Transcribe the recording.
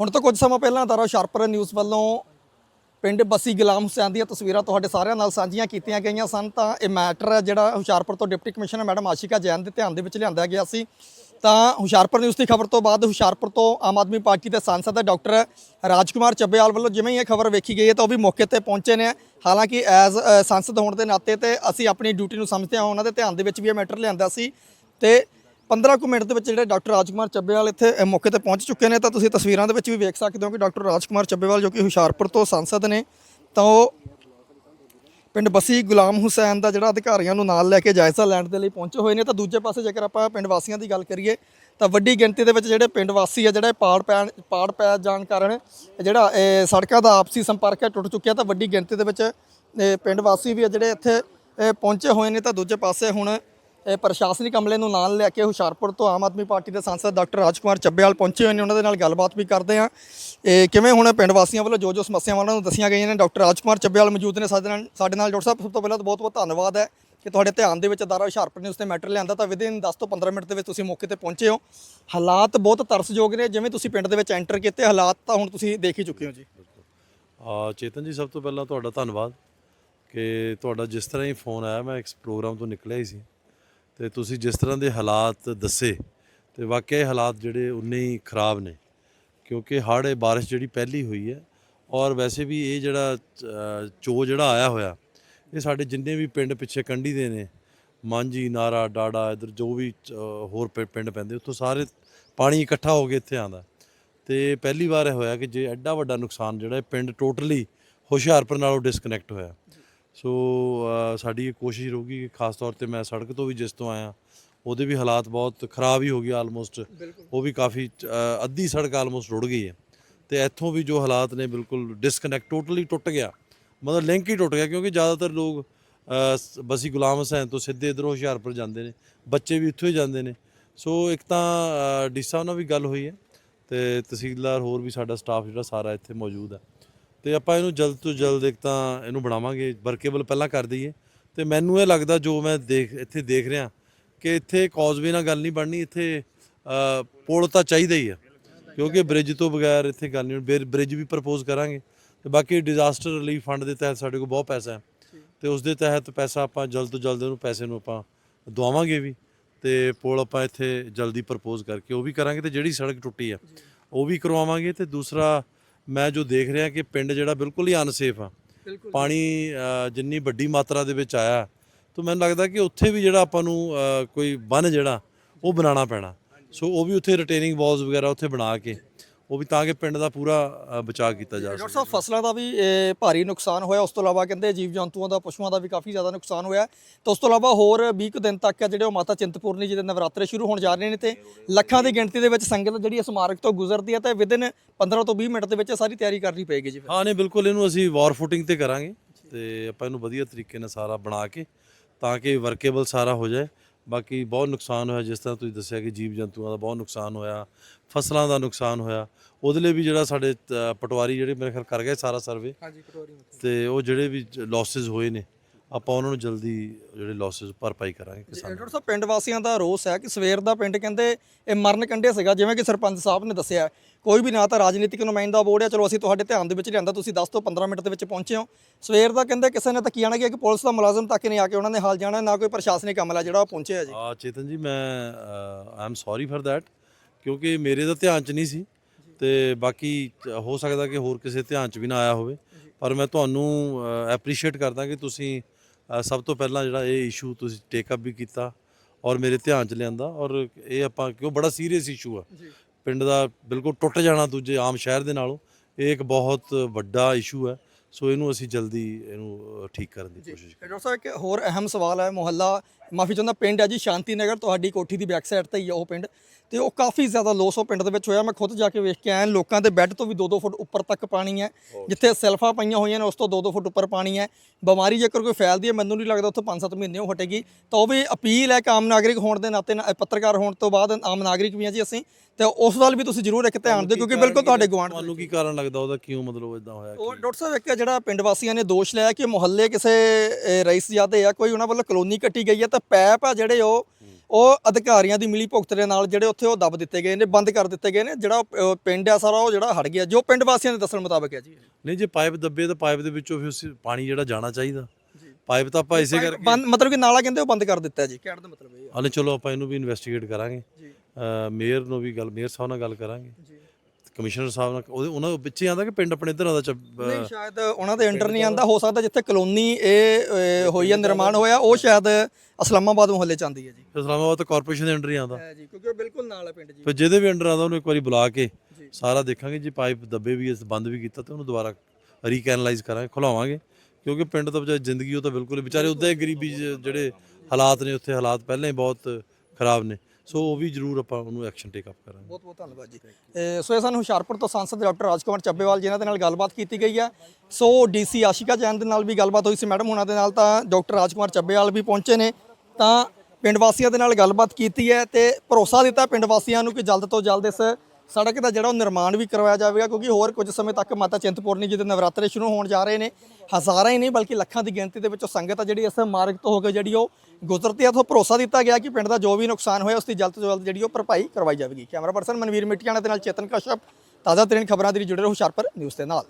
ਹੁਣ ਤੋਂ ਕੁਝ ਸਮਾਂ ਪਹਿਲਾਂ ਦਾਰਾ ਸ਼ਾਰਪਰ ਨਿਊਜ਼ ਵੱਲੋਂ ਪਿੰਡ ਬੱਸੀ ਗੁਲਾਮ ਹੁਸੈਨ ਦੀਆਂ ਤਸਵੀਰਾਂ ਤੁਹਾਡੇ ਸਾਰਿਆਂ ਨਾਲ ਸਾਂਝੀਆਂ ਕੀਤੀਆਂ ਗਈਆਂ ਸਨ। ਤਾਂ ਇਹ ਮੈਟਰ ਹੈ ਜਿਹੜਾ ਹੁਸ਼ਿਆਰਪੁਰ ਤੋਂ deputy commissioner madam Ashika Jain ਦੇ ਧਿਆਨ ਦੇ ਵਿੱਚ ਲਿਆਂਦਾ ਗਿਆ ਸੀ। ਤਾਂ ਹੁਸ਼ਿਆਰਪੁਰ ਨਿਊਜ਼ ਦੀ ਖਬਰ ਤੋਂ ਬਾਅਦ ਹੁਸ਼ਿਆਰਪੁਰ ਤੋਂ ਆਮ ਆਦਮੀ ਪਾਰਟੀ ਦੇ ਸਾਂਸਦ ਹੈ ਡਾਕਟਰ ਰਾਜਕੁਮਾਰ ਚੱਬੇਵਾਲ ਵੱਲੋਂ ਜਿਵੇਂ ਹੀ ਇਹ ਖਬਰ ਵੇਖੀ ਗਈ ਹੈ ਤਾਂ ਉਹ ਵੀ ਮੌਕੇ ਤੇ ਪਹੁੰਚੇ ਨੇ। ਹਾਲਾਂਕਿ ਐਜ਼ ਸੰਸਦ ਹੋਣ ਦੇ ਨਾਤੇ ਤੇ ਅਸੀਂ ਆਪਣੀ ਡਿਊਟੀ ਨੂੰ ਸਮਝਦੇ ਹਾਂ। ਉਹਨਾਂ ਦੇ ਧਿਆਨ ਦੇ ਵਿੱਚ ਵੀ ਇਹ ਮੈਟਰ ਲਿਆਂਦਾ ਸੀ ਤੇ 15 ਕੁ ਮਿੰਟ ਦੇ ਵਿੱਚ ਜਿਹੜੇ ਡਾਕਟਰ ਰਾਜਕੁਮਾਰ ਚੱਬੇਵਾਲ ਇੱਥੇ ਮੌਕੇ ਤੇ ਪਹੁੰਚ ਚੁੱਕੇ ਨੇ, ਤਾਂ ਤੁਸੀਂ ਤਸਵੀਰਾਂ ਦੇ ਵਿੱਚ ਵੀ ਵੇਖ ਸਕਦੇ ਹੋ ਕਿ ਡਾਕਟਰ ਰਾਜਕੁਮਾਰ ਚੱਬੇਵਾਲ ਜੋ ਕਿ ਹੁਸ਼ਿਆਰਪੁਰ ਤੋਂ ਸੰਸਦ ਨੇ, ਤਾਂ ਉਹ ਪਿੰਡ ਬਸੀ ਗੁਲਾਮ ਹੁਸੈਨ ਦਾ ਜਿਹੜਾ ਅਧਿਕਾਰੀਆਂ ਨੂੰ ਨਾਲ ਲੈ ਕੇ ਜਾਇਜ਼ਾ ਲੈਣ ਦੇ ਲਈ ਪਹੁੰਚੇ ਹੋਏ ਨੇ, ਤਾਂ ਦੂਜੇ ਪਾਸੇ ਜੇਕਰ ਆਪਾਂ ਪਿੰਡ ਵਾਸੀਆਂ ਦੀ ਗੱਲ ਕਰੀਏ, ਤਾਂ ਵੱਡੀ ਗਿਣਤੀ ਦੇ ਵਿੱਚ ਜਿਹੜੇ ਪਿੰਡ ਵਾਸੀ ਆ, ਜਿਹੜੇ ਪਾੜ ਪੈਣ, ਪਾੜ ਪੈ ਜਾਣ ਕਾਰਨ ਜਿਹੜਾ ਇਹ ਸੜਕਾਂ ਦਾ ਆਪਸੀ ਸੰਪਰਕ ਹੈ, ਟੁੱਟ ਚੁੱਕਿਆ, ਤਾਂ ਵੱਡੀ ਗਿਣਤੀ ਦੇ ਵਿੱਚ ਪਿੰਡ ਵਾਸੀ ਵੀ ਆ ਜਿਹੜੇ ਇੱਥੇ ਪਹੁੰਚੇ ਹੋਏ ਨੇ, ਤਾਂ ਦੂਜੇ ਪਾਸੇ ਹੁਣ ਪ੍ਰਸ਼ਾਸਨਿਕ ਅਮਲੇ ਨੂੰ ਨਾਲ ਲੈ ਕੇ ਹੁਸ਼ਿਆਰਪੁਰ ਤੋਂ ਆਮ ਆਦਮੀ ਪਾਰਟੀ ਦੇ ਸਾਂਸਦ ਡਾਕਟਰ ਰਾਜਕੁਮਾਰ ਚੱਬੇਵਾਲ ਪਹੁੰਚੇ ਹੋਏ ਨੇ। ਉਹਨਾਂ ਦੇ ਨਾਲ ਗੱਲਬਾਤ ਵੀ ਕਰਦੇ ਹਾਂ। ਇਹ ਕਿਵੇਂ ਹੁਣ ਪਿੰਡ ਵਾਸੀਆਂ ਵੱਲੋਂ ਜੋ ਜੋ ਸਮੱਸਿਆਵਾਂ ਉਹਨਾਂ ਨੂੰ ਦੱਸੀਆਂ ਗਈਆਂ ਨੇ, ਡਾਕਟਰ ਰਾਜਕੁਮਾਰ ਚੱਬੇਵਾਲ ਮੌਜੂਦ ਨੇ ਸਾਡੇ ਨਾਲ ਸਾਡੇ ਨਾਲ ਡਾਕਟਰ ਸਾਹਿਬ, ਸਭ ਤੋਂ ਪਹਿਲਾਂ ਤਾਂ ਬਹੁਤ ਬਹੁਤ ਧੰਨਵਾਦ ਹੈ ਕਿ ਤੁਹਾਡੇ ਧਿਆਨ ਦੇ ਵਿੱਚ ਦਾਰਾ ਹੁਸ਼ਿਆਰਪੁਰ ਨਿਊਜ਼ ਤੇ ਮੈਟਰ ਲਿਆਂਦਾ। ਤਾਂ ਵਿਦਿਨ 10 ਤੋਂ 15 ਮਿੰਟ ਦੇ ਵਿੱਚ ਤੁਸੀਂ ਮੌਕੇ ਤੇ ਪਹੁੰਚੇ ਹੋ। ਹਾਲਾਤ ਬਹੁਤ ਤਰਸਯੋਗ ਨੇ। ਜਿਵੇਂ ਤੁਸੀਂ ਪਿੰਡ ਦੇ ਵਿੱਚ ਐਂਟਰ ਕੀਤੇ, ਹਾਲਾਤ ਤਾਂ ਹੁਣ ਤੁਸੀਂ ਦੇਖ ਹੀ ਚੁੱਕੇ ਹੋ ਜੀ। ਆ, ਚੇਤਨ ਜੀ, ਸਭ ਤੋਂ ਪਹਿਲਾਂ ਤੁਹਾਡਾ ਧੰਨਵਾਦ ਕਿ ਤੁਹਾਡਾ ਜਿਸ ਤਰ੍ਹਾਂ ਹੀ ਫੋਨ ਆਇਆ, ਮੈਂ ਇੱਕ ਪ੍ਰੋਗਰਾਮ ਤੋਂ ਨਿਕਲਿਆ ਹੀ ਸੀ। ਤੇ ਤੁਸੀਂ ਜਿਸ ਤਰ੍ਹਾਂ ਦੇ ਹਾਲਾਤ ਦੱਸੇ ਤੇ ਵਾਕਿਆ ਹਾਲਾਤ ਜਿਹੜੇ ਉਨੇ ਹੀ ਖਰਾਬ ਨੇ, ਕਿਉਂਕਿ ਹੜ੍ਹ ਇਹ ਬਾਰਿਸ਼ ਜਿਹੜੀ ਪਹਿਲੀ ਹੋਈ ਹੈ ਔਰ ਵੈਸੇ ਵੀ ਇਹ ਜਿਹੜਾ ਚੋ ਜਿਹੜਾ ਆਇਆ ਹੋਇਆ, ਇਹ ਸਾਡੇ ਜਿੰਨੇ ਵੀ ਪਿੰਡ ਪਿੱਛੇ ਕੰਢੀ ਦੇ ਨੇ ਮਾਂਜੀ ਨਾਰਾ ਡਾੜਾ ਇਧਰ ਜੋ ਵੀ ਹੋਰ ਪਿ- ਪਿੰਡ ਪੈਂਦੇ, ਉੱਥੋਂ ਸਾਰੇ ਪਾਣੀ ਇਕੱਠਾ ਹੋ ਕੇ ਇੱਥੇ ਆਂਦਾ ਤੇ ਪਹਿਲੀ ਵਾਰ ਇਹ ਹੋਇਆ ਕਿ ਜੇ ਐਡਾ ਵੱਡਾ ਨੁਕਸਾਨ ਜਿਹੜਾ ਪਿੰਡ ਟੋਟਲੀ ਹੁਸ਼ਿਆਰਪੁਰ ਨਾਲੋਂ ਡਿਸਕਨੈਕਟ ਹੋਇਆ। ਸੋ ਸਾਡੀ ਇਹ ਕੋਸ਼ਿਸ਼ ਰਹੂਗੀ ਕਿ ਖਾਸ ਤੌਰ ਤੇ ਮੈਂ ਸੜਕ ਤੋਂ ਵੀ ਜਿਸ ਤੋਂ ਆਇਆ ਉਹਦੇ ਵੀ ਹਾਲਾਤ ਬਹੁਤ ਖਰਾਬ ਹੀ ਹੋ ਗਏ ਆਲਮੋਸਟ ਉਹ ਵੀ ਕਾਫੀ ਅੱਧੀ ਸੜਕ ਆਲਮੋਸਟ ਰੁੜ ਗਈ ਹੈ। ਤੇ ਇੱਥੋਂ ਵੀ ਜੋ ਹਾਲਾਤ ਨੇ ਬਿਲਕੁਲ ਡਿਸਕਨੈਕਟ ਟੋਟਲੀ ਟੁੱਟ ਗਿਆ। ਮਤਲਬ ਲਿੰਕ ਹੀ ਟੁੱਟ ਗਿਆ ਕਿਉਂਕਿ ਜ਼ਿਆਦਾਤਰ ਲੋਕ ਬਸੀ ਗੁਲਾਮ ਹਸੈਨ ਤੋਂ ਸਿੱਧੇ ਇਧਰੋਂ ਹੁਸ਼ਿਆਰਪੁਰ ਜਾਂਦੇ ਨੇ ਬੱਚੇ ਵੀ ਇੱਥੋਂ ਹੀ ਜਾਂਦੇ ਨੇ। ਸੋ ਇੱਕ ਤਾਂ ਡੀਸਾ ਨਾਲ ਵੀ ਗੱਲ ਹੋਈ ਹੈ ਤੇ ਤਹਿਸੀਲਦਾਰ ਹੋਰ ਵੀ ਸਾਡਾ ਸਟਾਫ ਜਿਹੜਾ ਸਾਰਾ ਇੱਥੇ ਮੌਜੂਦ ਹੈ। ਤੇ ਆਪਾਂ ਇਹਨੂੰ ਜਲਦ ਤੋਂ ਜਲਦ ਇੱਕ ਤਾਂ ਇਹਨੂੰ ਬਣਾਵਾਂਗੇ ਵਰਕੇਬਲ ਪਹਿਲਾਂ ਕਰ ਦਈਏ। ਤੇ ਮੈਨੂੰ ਇਹ ਲੱਗਦਾ ਜੋ ਮੈਂ ਦੇਖ, ਇੱਥੇ ਦੇਖ ਰਿਹਾ ਕਿ ਇੱਥੇ ਕੌਜ਼ਵੇ ਨਾਲ ਗੱਲ ਨਹੀਂ ਬਣਨੀ, ਇੱਥੇ ਪੁਲ ਤਾਂ ਚਾਹੀਦਾ ਹੀ ਆ। ਕਿਉਂਕਿ ਬ੍ਰਿਜ ਤੋਂ ਬਗੈਰ ਇੱਥੇ ਗੱਲ ਨਹੀਂ ਹੋਣੀ ਬ੍ਰਿਜ ਵੀ ਪ੍ਰਪੋਜ਼ ਕਰਾਂਗੇ। ਤੇ ਬਾਕੀ ਡਿਜ਼ਾਸਟਰ ਰਿਲੀਫ ਫੰਡ ਦੇ ਤਹਿਤ ਸਾਡੇ ਕੋਲ ਬਹੁਤ ਪੈਸਾ ਹੈ। ਤੇ ਉਸ ਦੇ ਤਹਿਤ ਪੈਸਾ ਆਪਾਂ ਜਲਦ ਤੋਂ ਜਲਦ ਉਹਨੂੰ ਪੈਸੇ ਨੂੰ ਆਪਾਂ ਦਵਾਵਾਂਗੇ ਵੀ। ਤੇ ਪੁਲ ਆਪਾਂ ਇੱਥੇ ਜਲਦੀ ਪ੍ਰਪੋਜ਼ ਕਰਕੇ ਉਹ ਵੀ ਕਰਾਂਗੇ ਤੇ ਜਿਹੜੀ ਸੜਕ ਟੁੱਟੀ ਆ, ਉਹ ਵੀ ਕਰਵਾਵਾਂਗੇ। ਤੇ ਦੂਸਰਾ ਮੈਂ ਜੋ ਦੇਖ ਰਿਹਾ ਕਿ ਪਿੰਡ ਜਿਹੜਾ ਬਿਲਕੁਲ ਹੀ ਅਨਸੇਫ ਆ। ਪਾਣੀ ਜਿੰਨੀ ਵੱਡੀ ਮਾਤਰਾ ਦੇ ਵਿੱਚ ਆਇਆ ਤਾਂ ਮੈਨੂੰ ਲੱਗਦਾ ਕਿ ਉੱਥੇ ਵੀ ਜਿਹੜਾ ਆਪਾਂ ਨੂੰ ਕੋਈ ਬੰਨ ਜਿਹੜਾ ਉਹ ਬਣਾਉਣਾ ਪੈਣਾ। ਸੋ ਉਹ ਵੀ ਉੱਥੇ ਰਿਟੇਨਿੰਗ ਵਾਲਸ ਵਗੈਰਾ ਉੱਥੇ ਬਣਾ ਕੇ ਉਹ ਵੀ ਤਾਂ ਕਿ ਪਿੰਡ ਦਾ ਪੂਰਾ ਬਚਾਅ ਕੀਤਾ ਜਾ ਡਾਕਟਰ ਸਕੇ। ਸਾਹਿਬ ਫਸਲਾਂ ਦਾ ਵੀ ਭਾਰੀ ਨੁਕਸਾਨ ਹੋਇਆ। ਉਸ ਤੋਂ ਇਲਾਵਾ ਕਹਿੰਦੇ ਜੀਵ ਜੰਤੂਆਂ ਦਾ ਪਸ਼ੂਆਂ ਦਾ ਵੀ ਕਾਫੀ ਜ਼ਿਆਦਾ ਨੁਕਸਾਨ ਹੋਇਆ। ਤੇ ਉਸ ਤੋਂ ਇਲਾਵਾ ਹੋਰ 20 ਕੁ ਦਿਨ ਤੱਕ ਜਿਹੜੇ ਉਹ ਮਾਤਾ ਚਿੰਤਪੁਰਨੀ ਜੀ ਦੇ ਨਵਰਾਤਰੇ ਸ਼ੁਰੂ ਹੋਣ ਜਾ ਰਹੇ ਨੇ ਤੇ ਲੱਖਾਂ ਦੀ ਗਿਣਤੀ ਦੇ ਵਿੱਚ ਸੰਗਤ ਜਿਹੜੀ ਇਸ ਮਾਰਗ ਤੋਂ ਗੁਜ਼ਰਦੀ ਹੈ ਤੇ ਵਿਦਿਨ 15 ਤੋਂ 20 ਮਿੰਟ ਦੇ ਵਿੱਚ ਸਾਰੀ ਤਿਆਰੀ ਕਰਨੀ ਪਏਗੀ ਜੀ। ਹਾਂ ਨਹੀਂ ਬਿਲਕੁਲ ਇਹਨੂੰ ਅਸੀਂ ਵਾਰ ਫੁਟਿੰਗ ਤੇ ਕਰਾਂਗੇ ਤੇ ਆਪਾਂ ਇਹਨੂੰ ਵਧੀਆ ਤਰੀਕੇ ਨਾਲ ਸਾਰਾ ਬਣਾ ਕੇ ਤਾਂ ਕਿ ਵਰਕੇਬਲ ਸਾਰਾ ਹੋ ਜਾਏ। ਬਾਕੀ ਬਹੁਤ ਨੁਕਸਾਨ ਹੋਇਆ ਜਿਸ ਤਰ੍ਹਾਂ ਤੁਸੀਂ ਦੱਸਿਆ ਕਿ ਜੀਵ ਜੰਤੂਆਂ ਦਾ ਬਹੁਤ ਨੁਕਸਾਨ ਹੋਇਆ ਫਸਲਾਂ ਦਾ ਨੁਕਸਾਨ ਹੋਇਆ। ਉਹਦੇ ਲਈ ਵੀ ਜਿਹੜਾ ਸਾਡੇ ਅ, ਪਟਵਾਰੀ ਜਿਹੜੇ ਮੇਰੇ ਖਿਆਲ ਕਰ ਗਏ ਸਾਰਾ ਸਰਵੇ ਤੇ ਉਹ ਜਿਹੜੇ ਵੀ ਲਾਸਸ ਹੋਏ ਨੇ ਆਪਾਂ ਉਹਨਾਂ ਨੂੰ ਜਲਦੀ ਜਿਹੜੇ ਲਾਸਸ ਭਰਪਾਈ ਕਰਾਂਗੇ ਕਿਸਾਨਾਂ ਡਾਕਟਰ ਸਾਹਿਬ ਪਿੰਡ ਵਾਸੀਆਂ ਦਾ ਰੋਸ ਹੈ ਕਿ ਸਵੇਰ ਦਾ ਪਿੰਡ ਕਹਿੰਦੇ ਇਹ ਮਰਨ ਕੰਢੇ ਸੀਗਾ ਜਿਵੇਂ ਕਿ ਸਰਪੰਚ ਸਾਹਿਬ ਨੇ ਦੱਸਿਆ ਕੋਈ ਵੀ ਨਾ ਤਾਂ ਰਾਜਨੀਤਿਕ ਨੁਮਾਇੰਦਾ ਬੋਰਡ ਆ ਚਲੋ ਅਸੀਂ ਤੁਹਾਡੇ ਧਿਆਨ ਦੇ ਵਿੱਚ ਲਿਆਂਦਾ ਤੁਸੀਂ 10 ਤੋਂ 15 ਮਿੰਟ ਦੇ ਵਿੱਚ ਪਹੁੰਚੇ ਹੋ। ਸਵੇਰ ਦਾ ਕਹਿੰਦੇ ਕਿਸੇ ਨੇ ਤਾਂ ਕੀ ਆਣਾ ਕਿ ਇੱਕ ਪੁਲਿਸ ਦਾ ਮੁਲਾਜ਼ਮ ਤੱਕ ਨਹੀਂ ਆ ਕੇ ਉਹਨਾਂ ਨੇ ਹਾਲ ਜਾਣਾ ਨਾ ਕੋਈ ਪ੍ਰਸ਼ਾਸਨਿਕ ਅਮਲਾ ਜਿਹੜਾ ਉਹ ਪਹੁੰਚਿਆ ਜੀ। ਆ ਚੇਤਨ ਜੀ ਮੈਂ I am sorry for that ਕਿਉਂਕਿ ਮੇਰੇ ਦਾ ਧਿਆਨ ਚ ਨਹੀਂ ਸੀ। ਤੇ ਬਾਕੀ ਹੋ ਸਕਦਾ ਕਿ ਹੋਰ ਕਿਸੇ ਧਿਆਨ ਚ ਵੀ ਨਾ ਆਇਆ ਹੋਵੇ। ਪਰ ਮੈਂ ਤੁਹਾਨੂੰ ਐਪਰੀਸ਼ੀਏਟ ਕਰਦਾ ਕਿ ਤੁਸੀਂ ਸਭ ਤੋਂ ਪਹਿਲਾਂ ਜਿਹੜਾ ਇਹ ਇਸ਼ੂ ਤੁਸੀਂ ਟੇਕ ਅਪ ਵੀ ਕੀਤਾ ਔਰ ਮੇਰੇ ਧਿਆਨ 'ਚ ਲਿਆਂਦਾ ਔਰ ਇਹ ਆਪਾਂ ਕਿਉਂ ਬੜਾ ਸੀਰੀਅਸ ਇਸ਼ੂ ਆ। ਪਿੰਡ ਦਾ ਬਿਲਕੁਲ ਟੁੱਟ ਜਾਣਾ ਦੂਜੇ ਆਮ ਸ਼ਹਿਰ ਦੇ ਨਾਲੋਂ ਇਹ ਇੱਕ ਬਹੁਤ ਵੱਡਾ ਇਸ਼ੂ ਹੈ। ਸੋ ਇਹਨੂੰ ਅਸੀਂ ਜਲਦੀ ਇਹਨੂੰ ਠੀਕ ਕਰਨ ਦੀ ਕੋਸ਼ਿਸ਼ ਡਾਕਟਰ ਸਾਹਿਬ ਇੱਕ ਹੋਰ ਅਹਿਮ ਸਵਾਲ ਹੈ ਮੁਹੱਲਾ ਮਾਫੀ ਚਾਹੁੰਦਾ ਪਿੰਡ ਹੈ ਜੀ ਸ਼ਾਂਤੀ ਨਗਰ ਤੁਹਾਡੀ ਕੋਠੀ ਦੀ ਬੈਕ ਸਾਈਡ ਤੇ ਹੀ ਹੈ ਉਹ ਪਿੰਡ। ਤੇ ਉਹ ਕਾਫੀ ਜ਼ਿਆਦਾ ਲੋਸ ਉਹ ਪਿੰਡ ਦੇ ਵਿੱਚ ਹੋਇਆ। ਮੈਂ ਖੁਦ ਜਾ ਕੇ ਵੇਖ ਕੇ ਆਇਆ ਲੋਕਾਂ ਦੇ ਬੈੱਡ ਤੋਂ ਵੀ 2-2 ਫੁੱਟ ਉੱਪਰ ਤੱਕ ਪਾਣੀ ਹੈ। ਜਿੱਥੇ ਸੈਲਫਾਂ ਪਈਆਂ ਹੋਈਆਂ ਨੇ ਉਸ ਤੋਂ 2-2 ਫੁੱਟ ਉੱਪਰ ਪਾਣੀ ਹੈ। ਬਿਮਾਰੀ ਜੇਕਰ ਕੋਈ ਫੈਲਦੀ ਹੈ ਮੈਨੂੰ ਨਹੀਂ ਲੱਗਦਾ ਉੱਥੇ 5-7 ਮਹੀਨੇ ਉਹ ਹਟੇਗੀ। ਤਾਂ ਉਹ ਵੀ ਅਪੀਲ ਹੈ ਕਿ ਆਮ ਨਾਗਰਿਕ ਹੋਣ ਦੇ ਨਾਤੇ ਪੱਤਰਕਾਰ ਹੋਣ ਤੋਂ ਬਾਅਦ ਆਮ ਨਾਗਰਿਕ ਵੀ ਹਾਂ ਜੀ ਅਸੀਂ। ਤੇ ਉਸ ਵੱਲ ਵੀ ਤੁਸੀਂ ਜ਼ਰੂਰ ਇੱਕ ਧਿਆਨ ਦਿਓ ਕਿਉਂਕਿ ਬਿਲਕੁਲ ਤੁਹਾਡੇ ਗੁਆਂਢ ਤੁਹਾਨੂੰ ਕੀ ਕਾਰਨ ਲੱਗਦਾ ਉਹਦਾ? ਕਿਉਂ ਮਤਲਬ ਇਦਾਂ ਹੋਇਆ? ਉਹ ਡਾਕਟਰ ਸਾਹਿਬ ਇੱਕ ਜਿਹੜਾ ਪਿੰਡ ਵਾਸੀਆਂ ਨੇ ਦੋਸ਼ ਲਾਇਆ ਕਿ ਮੁਹੱਲੇ ਕਿਸੇ ਅਹ, ਰਈਸ ਜਾਦੇ ਆ ਕੋਈ ਉਹਨਾਂ ਵੱਲੋਂ ਕਲੋਨੀ ਕੱਟੀ ਗਈ ਹੈ ਤਾਂ ਪੈਪ ਆ ਜਿਹੜੇ ਉਹ ਉਹ ਅਧਿਕਾਰੀਆਂ ਦੀ ਮਿਲੀ ਭੁਗਤ ਦੇ ਨਾਲ ਜਿਹੜੇ ਉੱਥੇ ਉਹ ਦੱਬ ਦਿੱਤੇ ਗਏ ਨੇ ਬੰਦ ਕਰ ਦਿੱਤੇ ਗਏ ਨੇ ਜਿਹੜਾ ਪਿੰਡ ਆ ਸਾਰਾ ਉਹ ਜਿਹੜਾ ਹਟ ਗਿਆ। ਜੋ ਪਿੰਡ ਵਾਸੀਆਂ ਦੇ ਦੱਸਣ ਮੁਤਾਬਕ ਹੈ ਜੀ। ਨਹੀਂ ਜੇ ਪਾਈਪ ਦੱਬੇ ਤਾਂ ਪਾਈਪ ਦੇ ਵਿੱਚੋਂ ਫਿਰ ਉਸ ਪਾਣੀ ਜਿਹੜਾ ਜਾਣਾ ਚਾਹੀਦਾ। ਪਾਈਪ ਤਾਂ ਆਪਾਂ ਇਸੇ ਕਰਕੇ ਬੰਦ ਮਤਲਬ ਕਿ ਨਾਲਾ ਕਹਿੰਦੇ ਉਹ ਬੰਦ ਕਰ ਦਿੱਤਾ ਜੀ। ਕਹਿਣ ਦਾ ਮਤਲਬ ਇਹ ਹੈ ਹਾਲੇ ਚਲੋ ਆਪਾਂ ਇਹਨੂੰ ਵੀ ਇਨਵੈਸਟੀਗੇਟ ਕਰਾਂਗੇ। ਜੀ। ਮੇਅਰ ਨੂੰ ਵੀ ਗੱਲ ਮੇਅਰ ਸਾਹਿਬ ਨਾਲ ਗੱਲ ਕਰਾਂਗੇ। ਜੀ। ਕਮਿਸ਼ਨਰ ਸਾਹਿਬ ਨਾਲ ਉਹਦੇ ਉਹਨਾਂ ਦੇ ਪਿੱਛੇ ਆਂਦਾ ਕਿ ਪਿੰਡ ਆਪਣੇ ਇਧਰ ਦਾ ਚ ਨਹੀਂ ਸ਼ਾਇਦ ਉਹਨਾਂ ਦੇ ਅੰਡਰ ਨਹੀਂ ਆਂਦਾ ਹੋ ਸਕਦਾ ਜਿੱਥੇ ਕਲੋਨੀ ਇਹ ਅ, ਹੋਈ ਹੈ ਨਿਰਮਾਣ ਹੋਇਆ ਉਹ ਸ਼ਾਇਦ ਇਸਲਾਮਾਬਾਦ ਮੁਹੱਲੇ ਚ ਆਂਦੀ ਹੈ ਜੀ। ਇਸਲਾਮਾਬਾਦ ਤਾਂ ਕਾਰਪੋਰੇਸ਼ਨ ਦੇ ਅੰਡਰ ਹੀ ਆਂਦਾ ਹੈ ਜੀ ਕਿਉਂਕਿ ਉਹ ਬਿਲਕੁਲ ਨਾਲ ਹੈ ਪਿੰਡ ਜੀ। ਫਿਰ ਜਿਹਦੇ ਵੀ ਅੰਡਰ ਆਂਦਾ ਉਹਨੂੰ ਇੱਕ ਵਾਰੀ ਬੁਲਾ ਕੇ ਜੀ। ਸਾਰਾ ਦੇਖਾਂਗੇ ਜੇ ਪਾਈਪ ਦੱਬੇ ਵੀ ਇਸ ਬੰਦ ਵੀ ਕੀਤਾ ਤੇ ਉਹਨੂੰ ਦੁਬਾਰਾ ਰੀਕੈਨਲਾਈਜ਼ ਕਰਾਂਗੇ ਖੁਲਾਵਾਂਗੇ। ਕਿਉਂਕਿ ਪਿੰਡ ਤਾਂ ਵਿਚਾਰੇ ਜ਼ਿੰਦਗੀ ਉਹ ਤਾਂ ਬਿਲਕੁਲ ਹੀ ਵਿਚਾਰੇ ਉਦਾਂ ਹੀ ਗਰੀਬੀ 'ਚ ਜਿਹੜੇ ਹਾਲਾਤ ਨੇ ਉੱਥੇ ਹਾਲਾਤ ਪਹਿਲਾਂ ਹੀ ਬਹੁਤ ਖਰਾਬ ਨੇ। ਸੋ ਉਹ ਵੀ ਜ਼ਰੂਰ ਆਪਾਂ ਉਹਨੂੰ ਐਕਸ਼ਨ ਟੇਕ ਅਪ ਕਰਾਂਗੇ। ਬਹੁਤ ਬਹੁਤ ਧੰਨਵਾਦ ਜੀ। ਇਹ ਸੋ ਇਹ ਸਾਨੂੰ ਹੁਸ਼ਿਆਰਪੁਰ ਤੋਂ ਸੰਸਦ ਡਾਕਟਰ ਰਾਜਕੁਮਾਰ ਚੱਬੇਵਾਲ ਜਿਨ੍ਹਾਂ ਦੇ ਨਾਲ ਗੱਲਬਾਤ ਕੀਤੀ ਗਈ ਹੈ ਸੋ ਡੀਸੀ ਆਸ਼ਿਕਾ ਜੈਨ ਦੇ ਨਾਲ ਵੀ ਗੱਲਬਾਤ ਹੋਈ ਸੀ ਮੈਡਮ, ਉਹਨਾਂ ਦੇ ਨਾਲ ਤਾਂ ਡਾਕਟਰ ਰਾਜਕੁਮਾਰ ਚੱਬੇਵਾਲ ਵੀ ਪਹੁੰਚੇ ਨੇ। ਤਾਂ ਪਿੰਡ ਵਾਸੀਆਂ ਦੇ ਨਾਲ ਗੱਲਬਾਤ ਕੀਤੀ ਹੈ ਤੇ ਭਰੋਸਾ ਦਿੱਤਾ ਪਿੰਡ ਵਾਸੀਆਂ ਨੂੰ ਕਿ ਜਲਦ ਤੋਂ ਜਲਦ ਇਸ ਸੜਕ ਦਾ ਜਿਹੜਾ ਉਹ ਨਿਰਮਾਣ ਵੀ ਕਰਵਾਇਆ ਜਾਵੇਗਾ, ਕਿਉਂਕਿ ਹੋਰ ਕੁਝ ਸਮੇਂ ਤੱਕ ਮਾਤਾ ਚਿੰਤਪੁਰਨੀ ਜੀ ਦੇ ਨਵਰਾਤਰੇ ਸ਼ੁਰੂ ਹੋਣ ਜਾ ਰਹੇ ਨੇ। ਹਜ਼ਾਰਾਂ ਹੀ ਨਹੀਂ, ਬਲਕਿ ਲੱਖਾਂ ਦੀ ਗਿਣਤੀ ਦੇ ਵਿੱਚ ਸੰਗਤ ਆ ਜਿਹੜੀ ਇਸ ਮਾਰਗ ਤੋਂ ਹੋ ਕੇ ਜਿਹੜੀ ਉਹ ਗੁਜ਼ਰਦੀ ਆ ਤੋਂ ਭਰੋਸਾ ਦਿੱਤਾ ਗਿਆ ਕਿ ਪਿੰਡ ਦਾ ਜੋ ਵੀ ਨੁਕਸਾਨ ਹੋਇਆ ਉਸ ਦੀ ਜਲਦ ਤੋਂ ਜਲਦ ਜਿਹੜੀ ਉਹ ਭਰਪਾਈ ਕਰਵਾਈ ਜਾਵੇਗੀ। ਕੈਮਰਾ ਪਰਸਨ ਮਨਵੀਰ ਮਿੱਟੀਆਣਾ ਦੇ ਨਾਲ ਚੇਤਨ ਕਸ਼ਪ ਤਾਜ਼ਾ ਤਰੀਨ ਖਬਰਾਂ ਦੇ ਲਈ ਜੁੜੇ ਰਹੋ ਹੁਸ਼ਿਆਰਪੁਰ ਨਿਊਜ਼ ਦੇ ਨਾਲ।